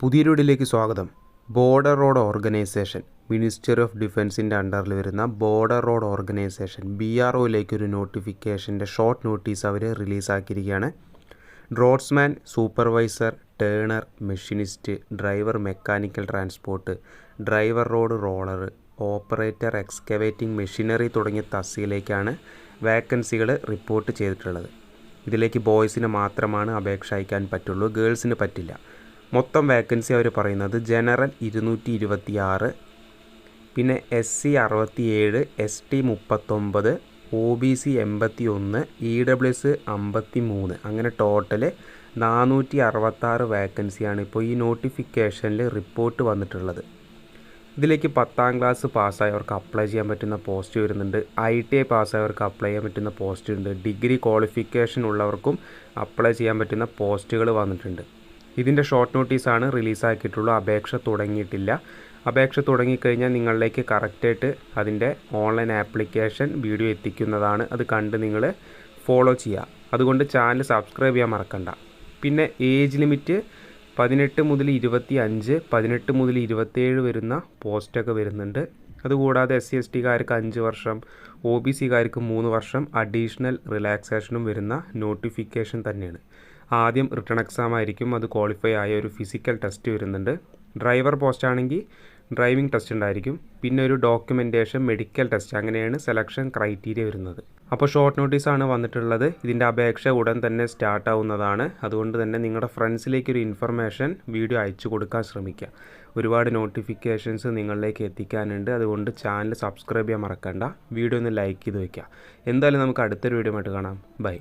പുതിയൊരു വീഡിയോയിലേക്ക് സ്വാഗതം. Border road organisation ministry of ഡിഫൻസിന്റെ അണ്ടറിൽ വരുന്ന border road organisation B R ഒയിലേക്ക് ഒരു നോട്ടിഫിക്കേഷന്റെ ഷോർട്ട് നോട്ടീസ് അവർ റിലീസാക്കിയിരിക്കുകയാണ് draughtsman supervisor turner machinist driver mechanical transport driver road roller operator excavating machinery തുടങ്ങിയ തസ്തിയിലേക്കാണ് വേക്കൻസികൾ റിപ്പോർട്ട് ചെയ്തിട്ടുള്ളത്. ഇതിലേക്ക് ബോയ്സിന് മാത്രമാണ് അപേക്ഷ അയക്കാൻ പറ്റുള്ളൂ. ഗേൾസിന് പറ്റില്ല. മൊത്തം വേക്കൻസി അവർ പറയുന്നത് ജനറൽ ഇരുന്നൂറ്റി ഇരുപത്തി ആറ് പിന്നെ എസ് സി അറുപത്തി ഏഴ് എസ് ടി മുപ്പത്തൊമ്പത് ഒ ബി സി എൺപത്തി ഒന്ന് ഇ ഡബ്ല്യു എസ് അമ്പത്തി മൂന്ന് അങ്ങനെ ടോട്ടൽ നാനൂറ്റി അറുപത്താറ് വേക്കൻസിയാണ് ഇപ്പോൾ ഈ നോട്ടിഫിക്കേഷനിൽ റിപ്പോർട്ട് വന്നിട്ടുള്ളത്. ഇതിലേക്ക് പത്താം ക്ലാസ് പാസ്സായവർക്ക് അപ്ലൈ ചെയ്യാൻ പറ്റുന്ന പോസ്റ്റ് വരുന്നുണ്ട്. ഐ ടി ഐ പാസ്സായവർക്ക് അപ്ലൈ ചെയ്യാൻ പറ്റുന്ന പോസ്റ്റ് ഉണ്ട്. ഡിഗ്രി ക്വാളിഫിക്കേഷൻ ഉള്ളവർക്കും അപ്ലൈ ചെയ്യാൻ പറ്റുന്ന പോസ്റ്റുകൾ വന്നിട്ടുണ്ട്. ഇതിന്റെ ഷോർട്ട് നോട്ടീസാണ് റിലീസാക്കിയിട്ടുള്ളൂ അപേക്ഷ തുടങ്ങിയിട്ടില്ല. അപേക്ഷ തുടങ്ങിക്കഴിഞ്ഞാൽ നിങ്ങളിലേക്ക് കറക്റ്റായിട്ട് അതിന്റെ ഓൺലൈൻ ആപ്ലിക്കേഷൻ വീഡിയോ എത്തിക്കുന്നതാണ്. അത് കണ്ട് നിങ്ങൾ ഫോളോ ചെയ്യുക. അതുകൊണ്ട് ചാനൽ സബ്സ്ക്രൈബ് ചെയ്യാൻ മറക്കണ്ട. പിന്നെ ഏജ് ലിമിറ്റ് പതിനെട്ട് മുതൽ ഇരുപത്തി അഞ്ച് പതിനെട്ട് മുതൽ ഇരുപത്തേഴ് വരുന്ന പോസ്റ്റൊക്കെ വരുന്നുണ്ട്. അതുകൂടാതെ എസ് സി എസ് ടിക്കാർക്ക് അഞ്ച് വർഷം ഒ ബി സിക്കാർക്ക് മൂന്ന് വർഷം അഡീഷണൽ റിലാക്സേഷനും വരുന്ന നോട്ടിഫിക്കേഷൻ തന്നെയാണ്. ആദ്യം റിട്ടേൺ എക്സാം ആയിരിക്കും. അത് ക്വാളിഫൈ ആയ ഒരു ഫിസിക്കൽ ടെസ്റ്റ് വരുന്നുണ്ട്. ഡ്രൈവർ പോസ്റ്റ് ആണെങ്കിൽ ഡ്രൈവിംഗ് ടെസ്റ്റ് ഉണ്ടായിരിക്കും. പിന്നെ ഒരു ഡോക്യുമെന്റേഷൻ മെഡിക്കൽ ടെസ്റ്റ് അങ്ങനെയാണ് സെലക്ഷൻ ക്രൈറ്റീരിയ വരുന്നത്. അപ്പോൾ ഷോർട്ട് നോട്ടീസാണ് വന്നിട്ടുള്ളത്. ഇതിന്റെ അപേക്ഷ ഉടൻ തന്നെ സ്റ്റാർട്ട് ആവുന്നതാണ്. അതുകൊണ്ട് തന്നെ നിങ്ങളുടെ ഫ്രണ്ട്സിലേക്ക് ഒരു ഇൻഫർമേഷൻ വീഡിയോ അയച്ചു കൊടുക്കാൻ ശ്രമിക്കുക. ഒരുപാട് നോട്ടിഫിക്കേഷൻസ് നിങ്ങളിലേക്ക് എത്തിക്കാനുണ്ട്. അതുകൊണ്ട് ചാനൽ സബ്സ്ക്രൈബ് ചെയ്യാൻ മറക്കണ്ട. വീഡിയോ ഒന്ന് ലൈക്ക് ചെയ്ത് വയ്ക്കുക എന്തായാലും നമുക്ക് അടുത്തൊരു വീഡിയോ ആയിട്ട് കാണാം. ബൈ